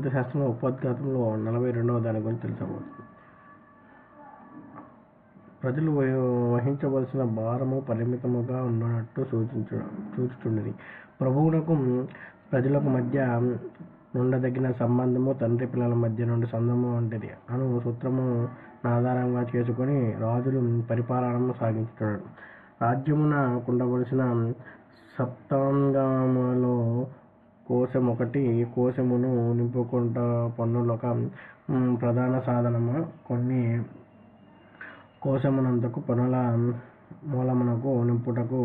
అర్థశాస్త్రంలో ఉపోద్ఘాతంలో నలభై రెండవ దాని గురించి తెలుసుకోవచ్చు ప్రజలు వహించవలసిన భారము పరిమితముగా ఉన్నట్టు సూచించు సూచుచుండిరి ప్రభువునకు ప్రజలకు మధ్య నుండదగిన సంబంధము తండ్రి పిల్లల మధ్య నుండి సంబంధము వంటిది. అను సూత్రము ఆధారంగా చేసుకొని రాజులు పరిపాలనను సాగించుతున్నాడు రాజ్యమున ఉండవలసిన సప్తాంగములో కోశం ఒకటి కోశమును నింపుకుంట పన్నులొక ఒక ప్రధాన సాధనము. కొన్ని కోశమునంతకు పనుల మూలమునకు నింపుటకు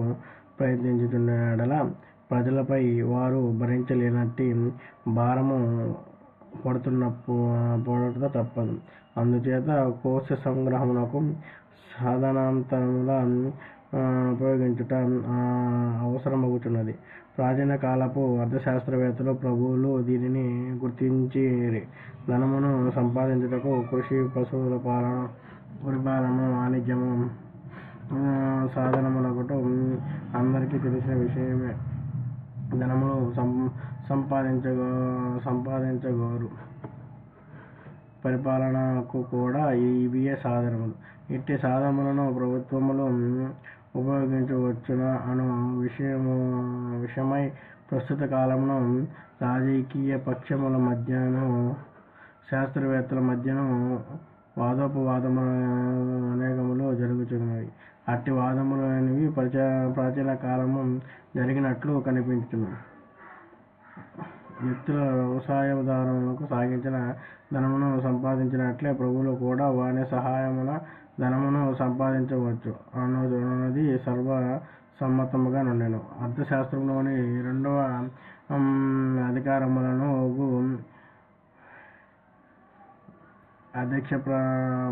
ప్రయత్నించుతున్న యెడల ప్రజలపై వారు భరించలేనట్టి భారము పడుతున్న పడుట తప్పదు. అందుచేత కోశ సంగ్రహమునకు సాధనాంతరముల ఉపయోగించుట ఆ, అవసరమగుచున్నది. ప్రాచీన కాలపు అర్థశాస్త్రవేత్తలు ప్రభువులు దీనిని గుర్తించిరి. ధనమును సంపాదించుటకు కృషి పశువుల పాలన పరిపాలన వాణిజ్యము ఆ, అందరికీ తెలిసిన విషయమే. ధనమును సం సంపాదించగ సంపాదించగోరు. పరిపాలనకు కూడా ఇవే సాధనములు. ఇట్టి సాధనములను ప్రభుత్వములు ఉపయోగించవచ్చున అను విషయము విషయమై ప్రస్తుత కాలమును రాజకీయ పక్షముల మధ్యను శాస్త్రవేత్తల మధ్యను వాదోపవాదములు అనేకములు జరుగుతున్నవి అట్టి వాదములు అనేవి ప్రచా ప్రాచీన కాలము జరిగినట్లు కనిపించును. వ్యక్తుల వ్యవసాయదారులకు సాగించిన ధనమును సంపాదించినట్లే ప్రభువులు కూడా వాని సహాయమున ధనమును సంపాదించవచ్చు. అన్నది సర్వ సమ్మతముగా నుండెను. అర్థశాస్త్రంలోని రెండవ అధికారములను అధ్యక్ష ప్ర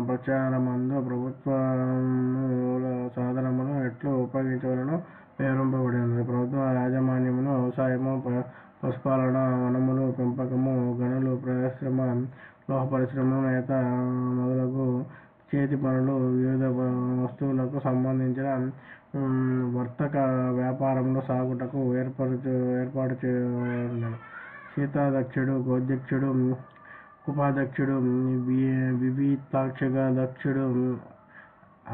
ప్రచారమందు ప్రభుత్వముల సాధనమును ఎట్లు ఉపయోగించవలను వివరింపబడినది. ప్రభుత్వ యాజమాన్యమును వ్యవసాయము ప- పశుపాలన వనములు పెంపకము గనులు పరిశ్రమ లోహ పరిశ్రమ నేత మొదలగు చేతి పనులు వివిధ వస్తువులకు సంబంధించిన వర్తక వ్యాపారంలో సాగుటకు ఏర్పరచు ఏర్పాటు చేయబడినది సీతాధ్యక్షుడు గోధ్యక్షుడు ఉపాధ్యక్షుడు వి- వివితాక్షగాధ్యక్షుడు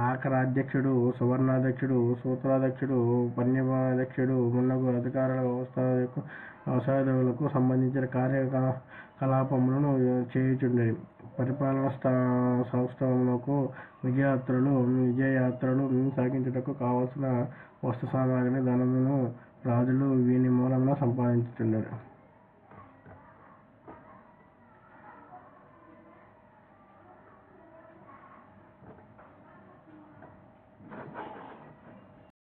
ఆఖరాధ్యక్షుడు సువర్ణాధ్యక్షుడు సూత్రాధ్యక్షుడు పన్యమాధ్యక్షుడు మున్నగు అధికారుల వ్యవస్థ యొక్క వ్యవసాయదారులకు సంబంధించిన కార్యకలాపములను చేయుచుండేది పరిపాలనా స్థా సంస్థలకు విజయాత్రలు విజయయాత్రలు సాగించుటకు కావలసిన వస్తు సామాగ్రిని ధనమును రాజులు వీని మూలమున సంపాదించుచుండరు.